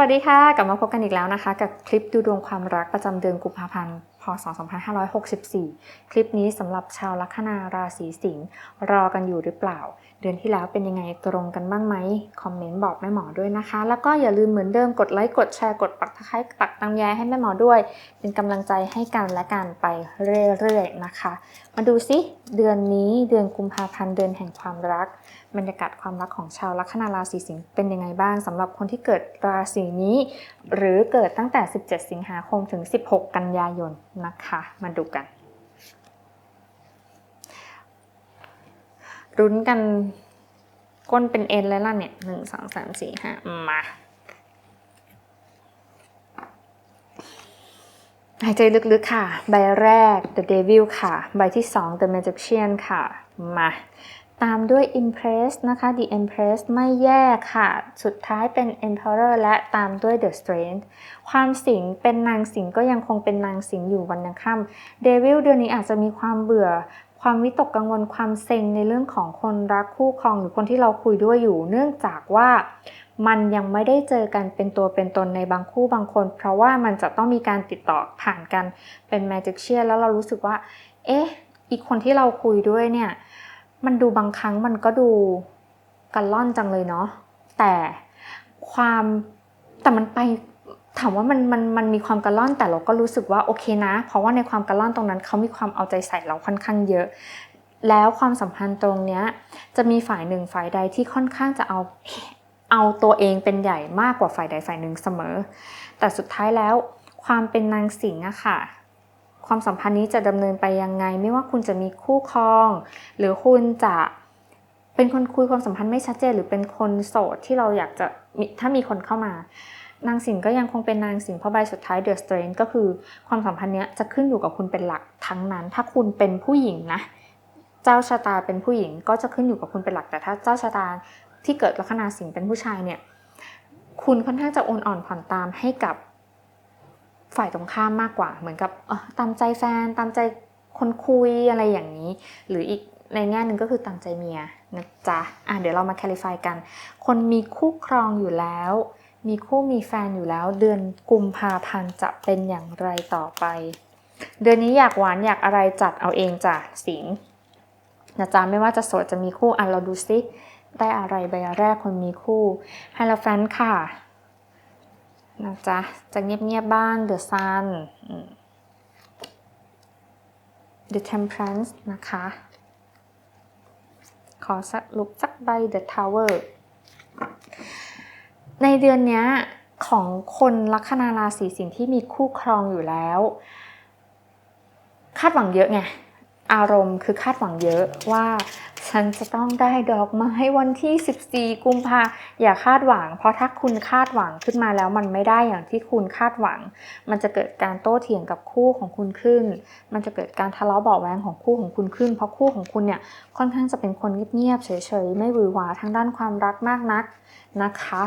วัสดีค่ะ กลับมาพบกันอีกแล้วนะคะ กับคลิปดูดวงความรักประจำเดือนกุมภาพันธ์พศ 2564 คลิปนี้สำหรับชาวลัคนาราศีสิงห์รอกันอยู่หรือเปล่า เดือนที่แล้วเป็นยังไงตรงกันบ้างไหมคอมเมนต์บอกแม่หมอด้วยนะคะ แล้วก็อย่าลืมเหมือนเดิมกดไลค์กดแชร์กดปักตะไคร้ปักตังแยให้แม่หมอด้วย เป็นกำลังใจให้กันและกันไปเรื่อยๆนะคะ มาดูซิเดือนนี้เดือนกุมภาพันธ์เดือนแห่งความรัก บรรยากาศความรักของชาวลัคนาราศีสิงห์เป็นยังไงบ้างสำหรับคนที่เกิดราศีนี้ หรือเกิดตั้งแต่ 17 สิงหาคมถึง 16 กันยายนนะคะ มาดูกันรุ้นกันก้นเป็นเอ็นแล้วล่ะเนี่ยหนึ่งสองสามสี่ห้ามา หายใจลึกๆค่ะ ใบแรก The Devil ค่ะ ใบที่ 2 The Magician ค่ะ มา ตามด้วย Impress นะคะ The Empress ไม่แยกค่ะ สุดท้ายเป็น Emperor และตามด้วย The Strength ความสิงเป็นนางสิงก็ยังคงเป็นนางสิงอยู่วันยังค่ำ Devil เดือนนี้อาจจะมีความเบื่อความวิตกกังวลความเซ็งในเรื่องของคนรักคู่ครองหรือคนที่เราคุยด้วยอยู่ เนื่องจากว่า มันยังไม่ได้เจอกันเป็นตัวเป็นตนในบางคู่บางคน เพราะว่ามันจะต้องมีการติดต่อผ่านกันเป็น Magic s h a r แล้วเรารู้สึกว่า เอ๊ะ อีกคนที่เราคุยด้วยเนี่ย มันดูบางครั้งมันก็ดูกันล่อนจังเลยเนาะ แต่ความแต่มันไปถามว่ามันมันมันมีความกระล่อนแต่เราก็รู้สึกว่าโอเคนะ เพราะว่าในความกระล่อนตรงนั้นเขามีความเอาใจใส่เราค่อนข้างเยอะ แล้วความสัมพันธ์ตรงเนี้ยจะมีฝ่ายหนึ่งฝ่ายใดที่ค่อนข้างจะเอา เอาตัวเองเป็นใหญ่มากกว่าฝ่ายใดฝ่ายหนึ่งเสมอ แต่สุดท้ายแล้วความเป็นนางสิงห์อะค่ะ ความสัมพันธ์นี้จะดำเนินไปยังไง ไม่ว่าคุณจะมีคู่ครอง หรือคุณจะเป็นคนคุยความสัมพันธ์ไม่ชัดเจน หรือเป็นคนโสดที่เราอยากจะถ้ามีคนเข้ามานางสิงห์ก็ยังคงเป็นนางสิงห์เพราะใบสุดท้ายเดอะสเตรนก็คือความสัมพันธ์เนี้ยจะขึ้นอยู่กับคุณเป็นหลักทั้งนั้น ถ้าคุณเป็นผู้หญิงนะ เจ้าชะตาเป็นผู้หญิงก็จะขึ้นอยู่กับคุณเป็นหลักแต่ถ้าเจ้าชะตา ที่เกิดลัคนาสิงห์เป็นผู้ชายเนี่ย คุณค่อนข้างจะโอนอ่อนผ่อนตามให้กับฝ่ายตรงข้ามมากกว่า เหมือนกับตามใจแฟน ตามใจคนคุยอะไรอย่างนี้ หรืออีกในแง่หนึ่งก็คือตามใจเมียนะจ๊ะอะเดี๋ยวเรามาแคลิฟายกัน คนมีคู่ครองอยู่แล้ว มีคู่มีแฟนอยู่แล้ว เดือนกุมภาพันธ์จะเป็นอย่างไรต่อไป เดือนนี้อยากหวานอยากอะไรจัดเอาเองจ้ะสิงนะจ๊ะไม่ว่าจะโสดจะมีคู่อะเราดูซิ ได้อะไรใบแรกคนมีคู่ไฮโลแฟนค่ะนะจ๊ะจะเงียบๆบ้าง The Sun อืม The Temperance นะคะ ขอสักลุกสักใบ The Tower ในเดือนนี้ของคนลัคนาราศีสิงห์ที่มีคู่ครองอยู่แล้ว คาดหวังเยอะไง อารมณ์คือคาดหวังเยอะว่า ฉันจะต้องได้ดอกไม้วันที่ 14 กุมภาอย่าคาดหวัง เพราะถ้าคุณคาดหวังขึ้นมาแล้วมันไม่ได้อย่างที่คุณคาดหวัง มันจะเกิดการโต้เถียงกับคู่ของคุณขึ้น มันจะเกิดการทะเลาะเบาแวงของคู่ของคุณขึ้น เพราะคู่ของคุณเนี่ยค่อนข้างจะเป็นคนเงียบๆเฉยๆไม่หวือหวาทางด้านความรักมากนักนะคะ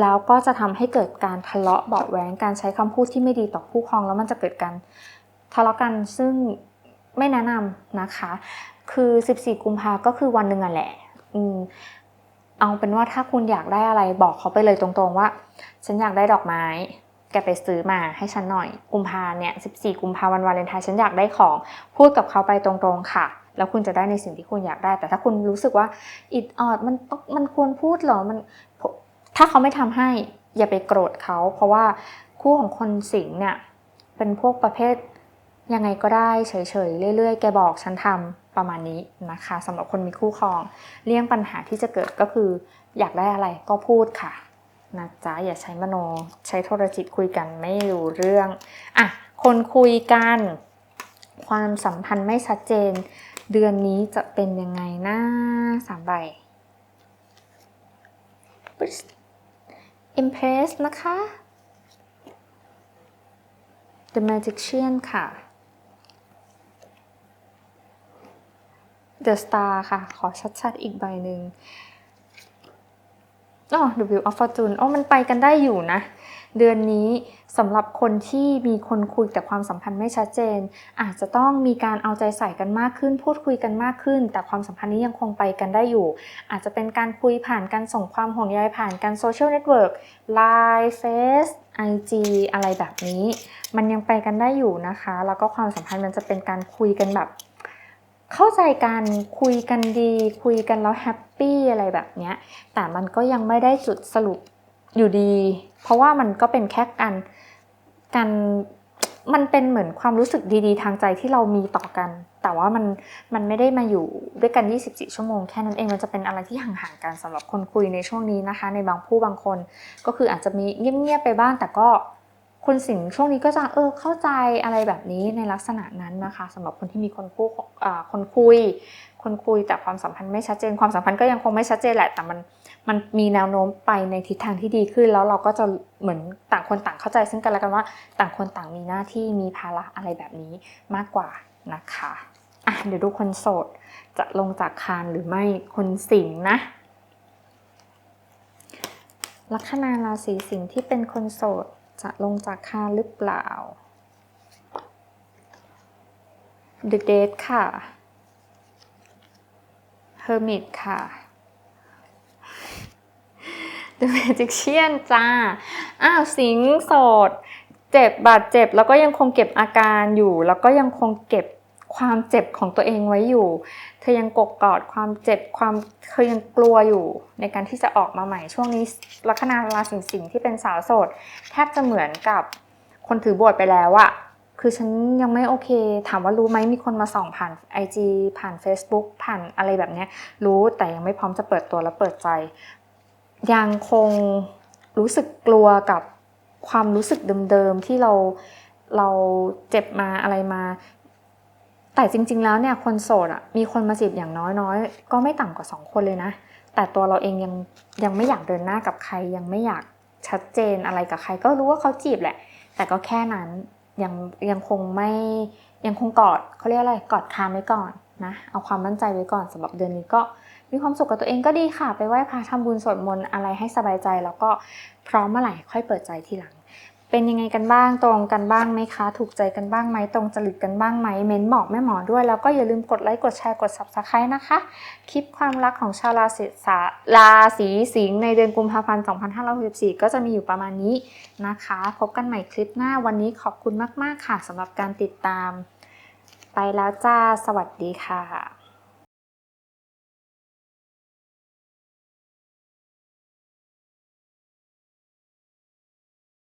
แล้วก็จะทำให้เกิดการทะเลาะเบาะแวงการใช้คำพูดที่ไม่ดีต่อคู่ครอง แล้วมันจะเกิดการทะเลาะกันซึ่ง ไม่แนะนำนะคะ คือ 14 กุมภาก็คือวันหนึ่งอะแหละอืเอาเป็นว่าถ้าคุณอยากได้อะไรบอกเขาไปเลยตรงๆว่า ฉันอยากได้ดอกไม้ แกไปซื้อมาให้ฉันหน่อย กุมภาเนี่ย 14 กุมภาวันวาเลนไทน์ฉันอยากได้ของ พูดกับเขาไปตรงๆค่ะ แล้วคุณจะได้ในสิ่งที่คุณอยากได้ แต่ถ้าคุณรู้สึกว่าอิดออดมันต้องมันควรพูดเหรอมันถ้าเขาไม่ทำให้อย่าไปโกรธเขา เพราะว่าคู่ของคนสิงเนี่ยเป็นพวกประเภท ยังไงก็ได้เฉยๆเรื่อยๆ แกบอกฉันทำประมาณนี้นะคะสำหรับคนมีคู่ครอง เลี่ยงปัญหาที่จะเกิดก็คือ อยากได้อะไรก็พูดค่ะนะจ๊ะอย่าใช้มโนใช้โทรจิตคุยกันไม่รู้เรื่องอะคนคุยกัน ความสัมพันธ์ไม่ชัดเจน เดือนนี้จะเป็นยังไงนะสามใบ Impress นะคะ The Magician ค่ะ The Star ค่ะ ขอชัดๆอีกใบหนึ่งอ๋อ The Wheel of Fortune อ๋อ มันไปกันได้อยู่นะ เดือนนี้สำหรับคนที่มีคนคุยแต่ความสัมพันธ์ไม่ชัดเจน อาจจะต้องมีการเอาใจใส่กันมากขึ้น พูดคุยกันมากขึ้น แต่ความสัมพันธ์นี้ยังคงไปกันได้อยู่ อาจจะเป็นการคุยผ่านการส่งความห่วงใยผ่านการโซเชียลเน็ตเวิร์กไลน์เฟซไอจีอะไรแบบนี้ มันยังไปกันได้อยู่นะคะ แล้วก็ความสัมพันธ์มันจะเป็นการคุยกันแบบ เข้าใจกันคุยกันดี คุยกันแล้วแฮปปี้อะไรแบบเนี้ยแต่มันก็ยังไม่ได้จุดสรุปอยู่ดี เพราะว่ามันก็เป็นแค่การการมันเป็นเหมือนความรู้สึกดีๆ ทางใจที่เรามีต่อกัน แต่ว่ามันมันไม่ได้มาอยู่ด้วยกัน 24 ชั่วโมงแค่นั้นเองมันจะเป็นอะไรที่ห่างๆกันสำหรับคนคุยในช่วงนี้นะคะ ในบางผู้บางคน ก็คืออาจจะมีเงียบๆไปบ้างแต่ก็ คุณสิงช่วงนี้ก็จะเออเข้าใจอะไรแบบนี้ในลักษณะนั้นนะคะสำหรับคนที่มีคนคู่คนคุย คนคุยแต่ความสัมพันธ์ไม่ชัดเจน ความสัมพันธ์ก็ยังคงไม่ชัดเจนแหละแต่มันมันมีแนวโน้มไปในทิศทางที่ดีขึ้น แล้วเราก็จะเหมือนต่างคนต่างเข้าใจซึ่งกันและกันว่าต่างคนต่างมีหน้าที่มีภาระอะไรแบบนี้มากกว่านะคะอะเดี๋ยวดูคนโสดจะลงจากคานหรือไม่คนสิงนะ ลัคนาราศีสิงห์ที่เป็นคนโสด จะลงจากคานหรือเปล่า The Date ค่ะ Hermit ค่ะ The Magician จ้า อ้าวสิงโสด เจ็บบาดเจ็บ แล้วก็ยังคงเก็บอาการอยู่ แล้วก็ยังคงเก็บ ความเจ็บของตัวเองไว้อยู่ เธอยังกกกอดความเจ็บความเธอยังกลัวอยู่ ในการที่จะออกมาใหม่ช่วงนี้ลัคนาราศีสิงห์ที่เป็นสาวโสด แทบจะเหมือนกับคนถือบทไปแล้วอะคือฉันยังไม่โอเค ถามว่ารู้ไหมมีคนมาส่องผ่าน IG ผ่าน Facebook ผ่านอะไรแบบนี้รู้แต่ยังไม่พร้อมจะเปิดตัวและเปิดใจ ยังคงรู้สึกกลัวกับความรู้สึกเดิมๆที่เราเราเจ็บมาอะไรมา แต่จริง ๆ แล้วเนี่ยคนโสดอะมีคนมาจีบอย่างน้อยๆ ก็ไม่ต่ำกว่าสองคนเลยนะ แต่ตัวเราเองยังยังไม่อยากเดินหน้ากับใครยังไม่อยากชัดเจนอะไรกับใคร ก็รู้ว่าเขาจีบแหละ แต่ก็แค่นั้นยังยังคงไม่ยังคงกอดเขาเรียกอะไรกอดคามไว้ก่อนนะเอาความมั่นใจไว้ก่อนสำหรับเดือนนี้ก็มีความสุขกับตัวเองก็ดีค่ะ ไปไหว้พระทำบุญสวดมนต์อะไรให้สบายใจ แล้วก็พร้อมเมื่อไหร่ค่อยเปิดใจทีหลัง เป็นยังไงกันบ้างตรงกันบ้างไหมคะ ถูกใจกันบ้างไหมตรงจริตกันบ้างไหมเม้นบอกแม่หมอด้วย แล้วก็อย่าลืมกดไลค์กดแชร์กด subscribe นะคะ คลิปความรักของชาวราศีสาราศีสิงห์ในเดือนกุมภาพันธ์ 2564 ก็จะมีอยู่ประมาณนี้นะคะ พบกันใหม่คลิปหน้าวันนี้ขอบคุณมาก ๆ ค่ะสำหรับการติดตาม ไปแล้วจ้า สวัสดีค่ะ